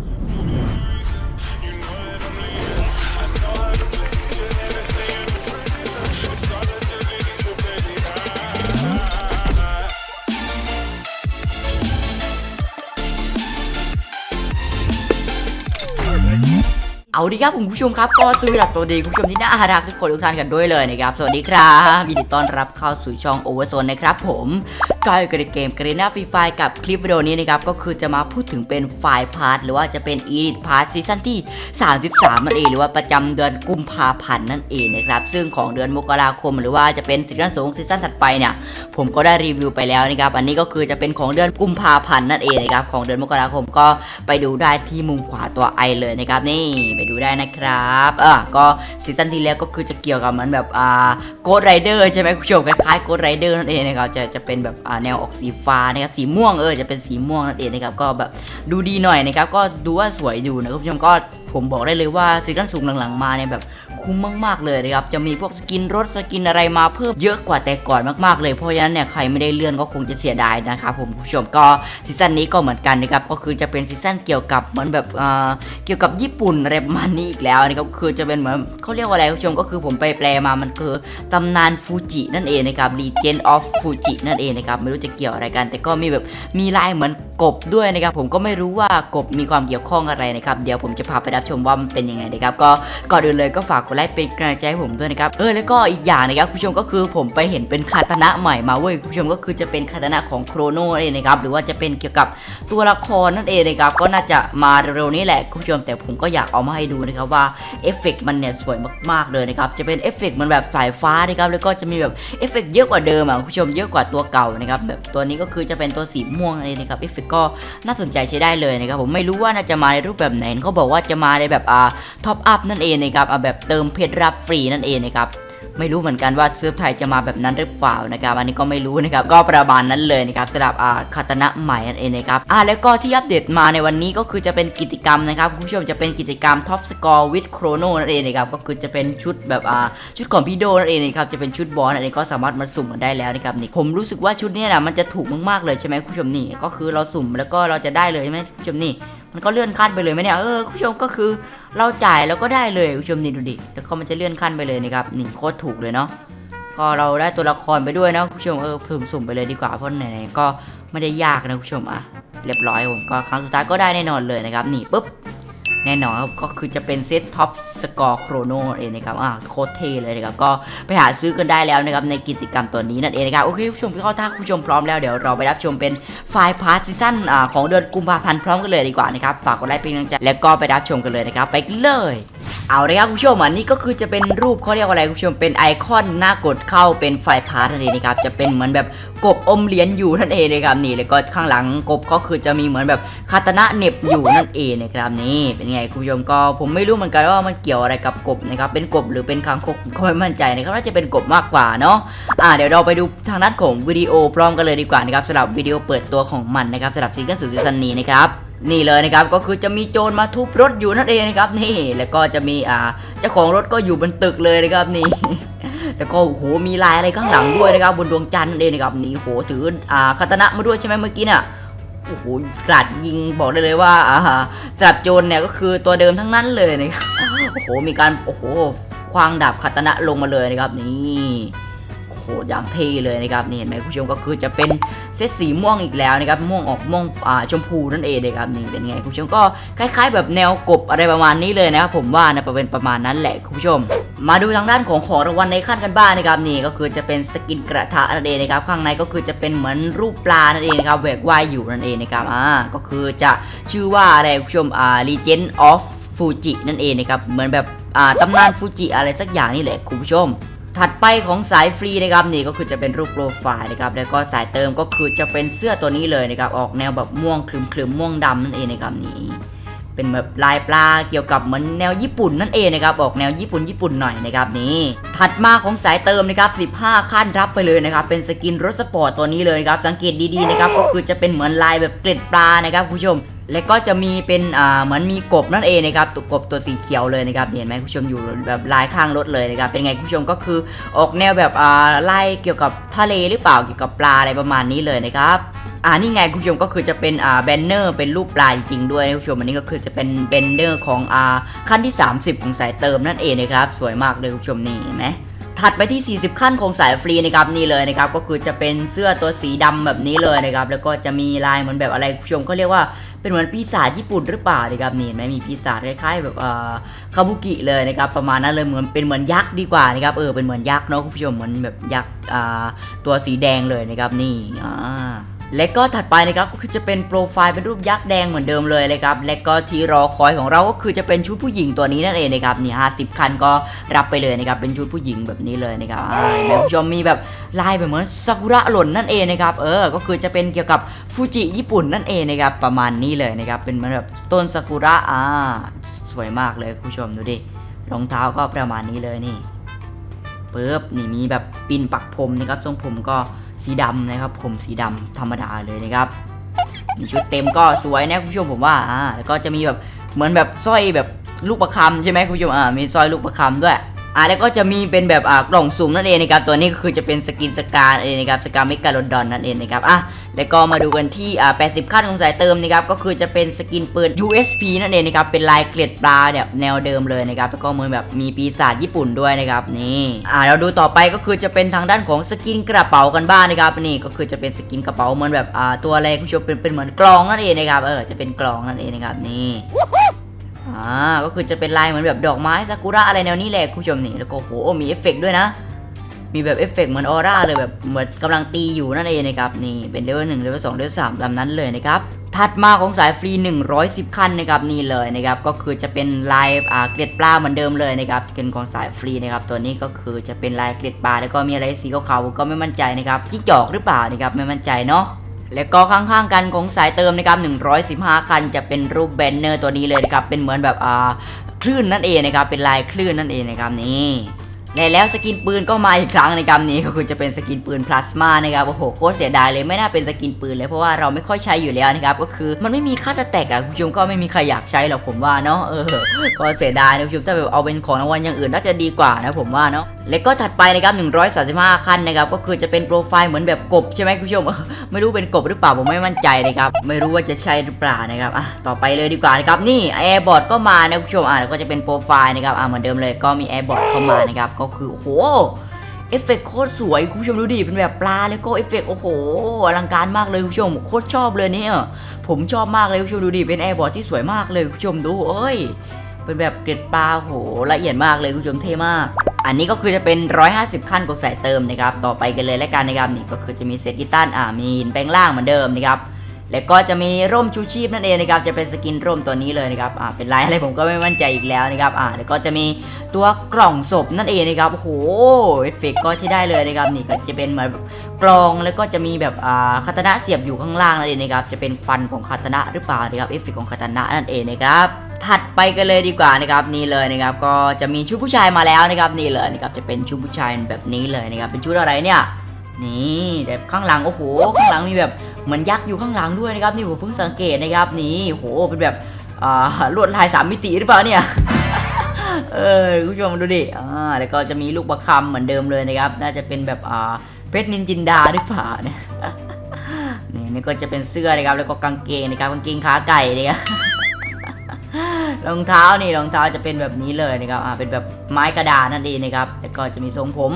You know เอาดีครับคุณผู้ชมครับก็สวัสดีสวัสดีคุณผู้ชมที่น่ารักทุกคนทุกท่านกันด้วยเลยนะครับสวัสดีครับยินดีต้อนรับเข้าสู่ช่อง Overzone นนะครับผมก็อยู่กับเกม g r e n a Free Fire กับคลิปวิดีโอนี้นะครับก็คือจะมาพูดถึงเป็นไฟล์พาร์ทหรือว่าจะเป็น Elite Part ซีซั่นที่ 33นั่นเองหรือว่าประจำเดือนกุมภาพันธ์นั่นเองนะครับซึ่งของเดือนมกราคม หรือว่าจะเป็นซีซั่นสูงซีซั่นถัดไปเนี่ยผมก็ได้รีวิวไปแล้วนะครับอันนี้ก็คือจะเป็นของเดือนกุมภาพันธ์นั่นเองนะครับของเดือนมกราคมก็ไปดูได้ที่มุมขวาตัวไอเลยนะครับนี่ไปดูได้นะครับอะก็ซีซั่นที่แล้วก็คือจะเกี่ยวกับเหมือนแบบอ่าโกดไรเดอร์ใช่ไหมคุณผู้ชมคล้ายๆโกดไรเดอร์นั่นเองนะครับจะจะเป็นแบบอ่าแนวออกสีฟ้านะครับสีม่วงเออจะเป็นสีม่วงนั่นเองนะครับก็แบบดูดีหน่อยนะครับก็ดูว่าสวยอยู่นะคุณผู้ชมก็ผมบอกได้เลยว่าซีซั่นสูงหลังๆมาเนี่ยแบบ คุ้มมากๆเลยนะครับ จะมีพวกสกินรถสกินอะไรมาเพิ่มเยอะกว่าแต่ก่อนมากๆ เลยเพราะฉะนั้นเนี่ยใครไม่ได้เลื่อนก็คงจะเสียดายนะครับผมผู้ชมก็ซีซั่นนี้ก็เหมือนกันนะครับก็คือจะเป็นซีซั่นเกี่ยวกับเหมือนแบบอ่าเกี่ยวกับญี่ปุ่นอะไรประมาณนี้อีกแล้วนะครับคือจะเป็นเหมือนเขาเรียกว่าอะไรผู้ชมก็คือผมไปแปลมามันคือตำนานฟูจินั่นเองนะครับ Legend of Fuji นั่นเองนะครับไม่รู้จะเกี่ยวอะไรกัน แต่ก็มีแบบมีลายเหมือน กบด้วยนะครับผมก็ไม่รู้ว่ากบมีความเกี่ยวข้องอะไรนะครับเดี๋ยวผมจะพาไปรับชมว่ามันเป็นยังไงนะครับก็ก่อนอื่นเลยก็ฝากกดไลค์เป็นกำลังใจให้ผมด้วยนะครับเออแล้วก็อีกอย่างนะครับคุณผู้ชมก็คือผมไปเห็นเป็นคาตนะใหม่มาเว้ยคุณผู้ชมก็คือจะเป็นคาตนะของโครโนเองนะครับหรือว่าจะเป็นเกี่ยวกับตัวละครนั่นเองนะครับก็น่าจะมาเร็วๆนี้แหละคุณผู้ชมแต่ผมก็อยากเอามาให้ดูนะครับว่าเอฟเฟกต์มันเนี่ยสวยมากๆเลยนะครับจะเป็นเอฟเฟกต์มันแบบสายฟ้านะครับแล้วก็จะมีแบบเอฟเฟกต์เยอะกว่าเดิมอะคุณผู้ชมเยอะกว่าตัวเก่านะครับแบบตัวนี้ก็คือจะเป็นตัวสีม่วงเองนะครับเอฟเฟกก็น่าสนใจใช้ได้เลยนะครับผมไม่รู้ว่าน่าจะมาในรูปแบบไหนเขาบอกว่าจะมาในแบบอ่าท็อปอัพนั่นเองนะครับอ่าแบบเติมเพชรรับฟรีนั่นเองนะครับ ไม่รู้เหมือนกันว่าเซิร์ฟไทยจะมาแบบนั้นหรือเปล่านะครับอันนี้ก็ไม่รู้นะครับก็ประมาณนั้นเลยนะครับสำหรับอ่าคาตนะใหม่นั่นเองนะครับอ่าแล้วก็ที่อัปเดตมาในวันนี้ก็คือจะเป็นกิจกรรมนะครับคุณผู้ชมจะเป็นกิจกรรม Top Score with Chrono นั่นเองนะครับก็คือจะเป็นชุดแบบอ่าชุดของพี่โดนั่นเองนะครับจะเป็นชุดบอลนั่นเองก็สามารถมาสุ่มกันได้แล้วนะครับนี่ผมรู้สึกว่าชุดนี้นะมันจะถูกมากๆเลยใช่ไหมคุณผู้ชมนี่ก็คือเราสุ่มแล้วก็เราจะได้เลยใช่ไหมคุณผู้ชมนี่ มันก็เลื่อนขั้นไปเลยไหมเนี่ยเออคุณผู้ชมก็คือเราจ่ายแล้วก็ได้เลยคุณผู้ชมนี่ดูดิแล้วก็มันจะเลื่อนขั้นไปเลยนะครับนี่โคตรถูกเลยเนาะก็เราได้ตัวละครไปด้วยนะคุณผู้ชมเออผึ่มสุ่มไปเลยดีกว่าเพราะไหนๆก็ไม่ได้ยากนะคุณผู้ชมอะเรียบร้อยผมก็ครั้งสุดท้ายก็ได้แน่นอนเลยนะครับนี่ปุ๊บ แน่นอนครับก็คือจะเป็นเซตท็อปสกอร์โครโนเองนะครับอ่าโคตรเท่เลยนะครับก็ไปหาซื้อกันได้แล้วนะครับในกิจกรรมตัวนี้นั่นเองนะครับโอเคผู้ชมเข้าท่าผู้ชมพร้อมแล้วเดี๋ยวเราไปรับชมเป็นไฟล์พาร์ทซีซั่นอ่าของเดือนกุมภาพันธ์พร้อมกันเลยดีกว่านะครับฝากกดไลค์เป็นกำลังใจแล้วก็ไปรับชมกันเลยนะครับไปเลย เอาเลยครับคุณผู้ชมอันนี้ก็คือจะเป็นรูปเขาเรียกว่าอะไรคุณผู้ชมเป็นไอคอนหน้ากดเข้าเป็นไฟล์พาร์ทนั่นเองนะครับจะเป็นเหมือนแบบกบอมเหรียญอยู่นั่นเองนะครับนี่แล้วก็ข้างหลังกบก็คือจะมีเหมือนแบบคาตนะเน็บอยู่นั่นเองนะครับนี่เป็นไงคุณผู้ชมก็ผมไม่รู้เหมือนกันว่ามันเกี่ยวอะไรกับกบนะครับเป็นกบหรือเป็นคางคกก็ไม่มั่นใจนะครับน่าจะเป็นกบมากกว่าเนาะอ่าเดี๋ยวเราไปดูทางด้านของวิดีโอพร้อมกันเลยดีกว่านะครับสำหรับวิดีโอเปิดตัวของมันนะครับสำหรับซีซั่นสุดซีซั่นนี้นะครับ นี่เลยนะครับก็คือจะมีโจรมาทุบรถอยู่นั่นเองนะครับ นี่แล้วก็จะมีอ่าเจ้าของรถก็อยู่บนตึกเลยนะครับนี่แล้วก็โหมีลายอะไรข้างหลังด้วยนะครับ บนดวงจันทร์นั่นเองนะครับนี่โหถืออ่าคาตนะมาด้วยใช่ไหมเมื่อกี้เนี่ยโอ้โหกราดยิงบอกได้เลยว่าอ่าสำหรับโจรเนี่ยก็คือตัวเดิมทั้งนั้นเลยนะครับโอ้โหมีการโอ้โหควางดาบคาตนะลงมาเลยนะครับนี่ โอ้โหอย่างเท่เลยนะครับนี่เห็นไหมคุณผู้ชมก็คือจะเป็นเซตสีม่วงอีกแล้วนะครับม่วงออกม่วงอ่าชมพูนั่นเองเลยครับนี่เป็นไงคุณผู้ชมก็คล้าย ๆ แบบแนวกบอะไรประมาณนี้เลยนะครับผมว่านะเป็นประมาณนั้นแหละคุณผู้ชม มาดูทางด้านของของรางวัลในขั้นกันบ้างนะครับนี่ก็คือจะเป็นสกินกระทะนั่นเองนะครับข้างในก็คือจะเป็นเหมือนรูปปลานั่นเองนะครับแหวกว่ายอยู่นั่นเองนะครับอ่าก็คือจะชื่อว่าอะไรคุณผู้ชมอ่า Legend of Fuji นั่นเองนะครับเหมือนแบบอ่าตำนานฟูจิอะไรสักอย่างนี่แหละคุณผู้ชม ถัดไปของสายฟรีนะครับนี่ก็คือจะเป็นรูปโปรไฟล์นะครับแล้วก็สายเติมก็คือจะเป็นเสื้อตัวนี้เลยนะครับออกแนวแบบม่วงคลึมๆม่วงดำนั่นเองนะครับนี่ เป็นแบบลายปลาเกี่ยวกับเหมือนแนวญี่ปุ่นนั่นเองนะครับออกแนวญี่ปุ่นญี่ปุ่นหน่อยนะครับนี่ถัดมาของสายเติมนะครับ15 ขั้นรับไปเลยนะครับเป็นสกินรถสปอร์ตตัวนี้เลยนะครับสังเกตดีๆนะครับก็คือจะเป็นเหมือนลายแบบเกล็ดปลานะครับคุณผู้ชมแล้วก็จะมีเป็นอ่าเหมือนมีกบนั่นเองนะครับตัวกบตัวสีเขียวเลยนะครับเห็นไหมคุณผู้ชมอยู่แบบลายข้างรถเลยนะครับเป็นไงคุณผู้ชมก็คือออกแนวแบบอ่าไล่เกี่ยวกับทะเลหรือเปล่าเกี่ยวกับปลาอะไรประมาณนี้เลยนะครับ อ่านี่ไงคุณผู้ชมก็คือจะเป็นอ่าแบนเนอร์เป็นรูปปลายจริงด้วยนะคุณผู้ชมอันนี้ก็คือจะเป็นแบนเนอร์ของอ่าขั้นที่ 30 ของสายเติมนั่นเองนะครับสวยมากเลยคุณผู้ชมนี่เห็นไหมถัดไปที่ 40 ขั้นของสายฟรีนะครับนี่เลยนะครับก็คือจะเป็นเสื้อตัวสีดำแบบนี้เลยนะครับแล้วก็จะมีลายเหมือนแบบอะไรคุณผู้ชมเขาเรียกว่าเป็นเหมือนปีศาจญี่ปุ่นหรือเปล่านะครับนี่เห็นไหมมีปีศาจคล้ายๆแบบอ่าคาบุกิเลยนะครับประมาณนั้นเลยเหมือนเป็นเหมือนยักษ์ดีกว่านะครับเออเป็นเหมือนยักษ์เนาะคุณผู้ชมเหมือนแบบยักษ์อ่าตัวสีแดงเลยนะครับนี่อ่า และก็ถัดไปนะครับก็คือจะเป็นโปรไฟล์เป็นรูปยักษ์แดงเหมือนเดิมเลยนะครับและก็ที่รอคอยของเราก็คือจะเป็นชุดผู้หญิงตัวนี้นั่นเองนะครับนี่50คันก็รับไปเลยนะครับเป็นชุดผู้หญิงแบบนี้เลยนะครับอ่าคุณผู้ชมมีแบบลายแบบเหมือนซากุระหล่นนั่นเองนะครับเออก็คือจะเป็นเกี่ยวกับฟูจิญี่ปุ่นนั่นเองนะครับประมาณนี้เลยนะครับเป็นเหมือนแบบต้นซากุระอ่าสวยมากเลยคุณผู้ชมดูดิรองเท้าก็ประมาณนี้เลยนี่ปึ๊บนี่มีแบบปินปักผมนะครับทรงผมก็ สีดำนะครับ ผมสีดำธรรมดาเลยนะครับมีชุดเต็มก็สวยนะคุณผู้ชมผมว่าอ่าแล้วก็จะมีแบบเหมือนแบบสร้อยแบบลูกประคำใช่ไหมคุณผู้ชมอ่ามีสร้อยลูกประคำด้วย อ่าแล้วก็จะมีเป็นแบบอ่ากล่องสุ่มนั่นเองนะครับตัวนี้ก็คือจะเป็นสกินสกานั่นเองนะครับสกาเมกาโลดอนนั่นเองนะครับอะแล้วก็มาดูกันที่อ่า80ขั้นของสายเติมนะครับก็คือจะเป็นสกินปืน USP นั่นเองนะครับเป็นลายเกล็ดปลาแบบแนวเดิมเลยนะครับแล้วก็มือแบบมีปีศาจญี่ปุ่นด้วยนะครับนี่อ่าเราดูต่อไปก็คือจะเป็นทางด้านของสกินกระเป๋ากันบ้างนะครับนี่ก็คือจะเป็นสกินกระเป๋าเหมือนแบบอ่าตัวอะไรคุณผู้ชมเป็นเป็นเหมือนกลองนั่นเองนะครับเออจะเป็นกลองนั่นเองนะครับนี่ อ่าก็คือจะเป็นลายเหมือนแบบดอกไม้ซากุระอะไรแนวนี้แหละคุณผู้ชมนี่แล้วก็โหมีเอฟเฟกต์ด้วยนะ มีแบบเอฟเฟกต์เหมือนออร่าเลยแบบเหมือนกำลังตีอยู่นั่นเองนะครับนี่เป็นเลเวลหนึ่งเลเวลสองเลเวลสามลำนั้นเลยนะครับถัดมาของสายฟรี 110 ขั้นนะครับนี่เลยนะครับก็คือจะเป็นลายเกล็ดปลาเหมือนเดิมเลยนะครับเป็นของสายฟรีนะครับตัวนี้ก็คือจะเป็นลายเกล็ดปลาแล้วก็มีอะไรสีขาวๆก็ไม่มั่นใจนะครับจิ้งจอกหรือเปล่านะครับไม่มั่นใจเนาะ แล้วก็ข้างๆกันของสายเติมนะครับ115 คันจะเป็นรูปแบนเนอร์ตัวนี้เลยนะครับ เป็นเหมือนแบบอ่าคลื่นนั่นเองนะครับ เป็นลายคลื่นนั่นเองนะครับนี่และแล้วสกินปืนก็มาอีกครั้งนะครับนี่ก็คือจะเป็นสกินปืนพลาสมานะครับโอ้โหโคตรเสียดายเลยไม่น่าเป็นสกินปืนเลยเพราะว่าเราไม่ค่อยใช้อยู่แล้วนะครับก็คือมันไม่มีค่าสแต็กอะคุณผู้ชมก็ไม่มีใครอยากใช้หรอกผมว่าเนาะเออก็เสียดายนะคุณผู้ชมถ้าแบบเอาเป็นของรางวัลอย่างอื่นน่าจะดีกว่านะผมว่าเนาะแล้วก็ถัดไปนะครับ135 ขั้นนะครับ ก็คือจะเป็นโปรไฟล์เหมือนแบบกบใช่ไหมคุณผู้ชม ไม่รู้เป็นกบหรือเปล่าผมไม่มั่นใจนะครับ ไม่รู้ว่าจะใช่หรือเปล่านะครับอะต่อไปเลยดีกว่านะครับ นี่แอร์บอร์ดก็มานะคุณผู้ชม อะแล้วก็จะเป็นโปรไฟล์นะครับ อะเหมือนเดิมเลยก็มีแอร์บอร์ดเข้ามานะครับ ก็คือโอ้โห เอฟเฟกต์โคตรสวยคุณผู้ชมดูดิ เป็นแบบปลาแล้วก็เอฟเฟกต์โอ้โหอลังการมากเลยคุณผู้ชม โคตรชอบเลยเนี่ย ผมชอบมากเลยคุณผู้ชมดูดิ เป็นแอร์บอร์ดที่สวยมากเลยคุณผู้ชมดู เอ้ย เป็นแบบเกล็ดปลาโหละเอียดมากเลยคุณผู้ชมเท่มาก อันนี้ก็คือจะเป็น 150 ขั้นกดสายเติมนะครับ ต่อไปกันเลยแล้วกันนะครับนี่ก็คือจะมีเซตกีตันอ่ามีหินแปลงล่างเหมือนเดิมนะครับ แล้วก็จะมีร่มชูชีพนั่นเองนะครับ จะเป็นสกินร่มตัวนี้เลยนะครับ อ่า เป็นลายอะไรผมก็ไม่มั่นใจอีกแล้วนะครับ อ่า แล้วก็จะมีตัวกล่องศพนั่นเองนะครับ โอ้โห เอฟเฟกก็ใช้ได้เลยนะครับ นี่ก็จะเป็นเหมือนกลองแล้วก็จะมีแบบอ่าคาตานะเสียบอยู่ข้างล่างนั่นเองนะครับ จะเป็นควันของคาตานะหรือเปล่านะครับ เอฟเฟกของคาตานะนั่นเองนะครับ ถัดไปกันเลยดีกว่านะครับนี่เลยนะครับก็จะมีชุดผู้ชายมาแล้วนะครับนี่เลยนะครับจะเป็นชุดผู้ชายแบบนี้เลยนะครับเป็นชุดอะไรเนี่ยนี่แต่ข้างหลังโอ้โหข้างหลังมีแบบเหมือนยักษ์อยู่ข้างหลังด้วยนะครับนี่ผมเพิ่งสังเกตนะครับนี่โอ้โหเป็นแบบอ่าลวดลายสามมิติหรือเปล่าเนี่ยเออคุณผู้ชมดูดิอ่าแล้วก็จะมีลูกประคำเหมือนเดิมเลยนะครับ น่าจะเป็นแบบอ่าเพชรนินจินดาหรือเปล่าเนี่ยนี่นี่ก็จะเป็นเสื้อนะครับแล้วก็กางเกงนะครับกางเกงขาไก่เนี่ย รองเท้านี่รองเท้าจะเป็นแบบนี้เลยนะครับอ่าเป็นแบบไม้กระดานนั่นเองนะครับแล้วก็จะมีทรงผม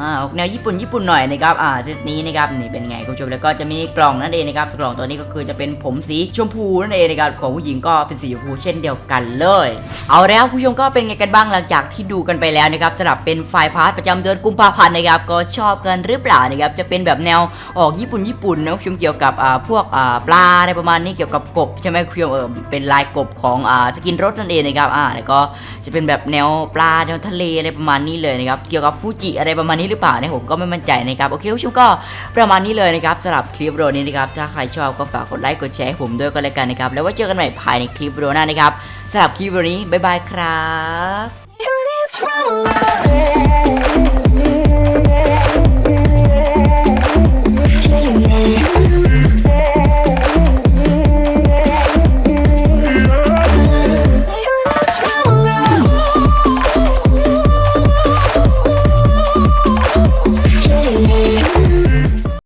อ่าออกแนวญี่ปุ่นญี่ปุ่นหน่อยนะครับอ่าเซตนี้นะครับนี่เป็นไงคุณผู้ชมแล้วก็จะมีกล่องนั่นเองนะครับกล่องตัวนี้ก็คือจะเป็นผมสีชมพูนั่นเองนะครับของผู้หญิงก็เป็นสีชมพูเช่นเดียวกันเลย เอาแล้วคุณผู้ชมก็เป็นไงกันบ้างหลังจากที่ดูกันไปแล้วนะครับสำหรับเป็นไฟล์พาร์ทประจำเดือนกุมภาพันธ์นะครับก็ชอบกันหรือเปล่านะครับจะเป็นแบบแนวออกญี่ปุ่นญี่ปุ่นนะคุณผู้ชมเกี่ยวกับอ่าพวกอ่าปลาอะไรประมาณนี้เกี่ยวกับกบใช่ไหมคุณผู้ชมเออเป็นลายกบของอ่าสกินรถนั่นเองนะครับอ่าแล้วก็จะเป็นแบบแนวปลาแนวทะเลอะไรประมาณนี้เลยนะครับเกี่ยวกับฟูจิอะไรประมาณนี้หรือเปล่าเนี่ยผมก็ไม่มั่นใจนะครับโอเคคุณผู้ชมก็ประมาณนี้เลยนะครับสำหรับคลิปวิดีโอนี้นะครับถ้าใครชอบก็ฝากกดไลค์กดแชร์ให้ผมด้วยก็แล้วกันนะครับแล้วไว้เจอกันใหม่ภายในคลิปวิดีโอหน้านะครับสำหรับคลิปวิดีโอนี้บ๊ายบายครับ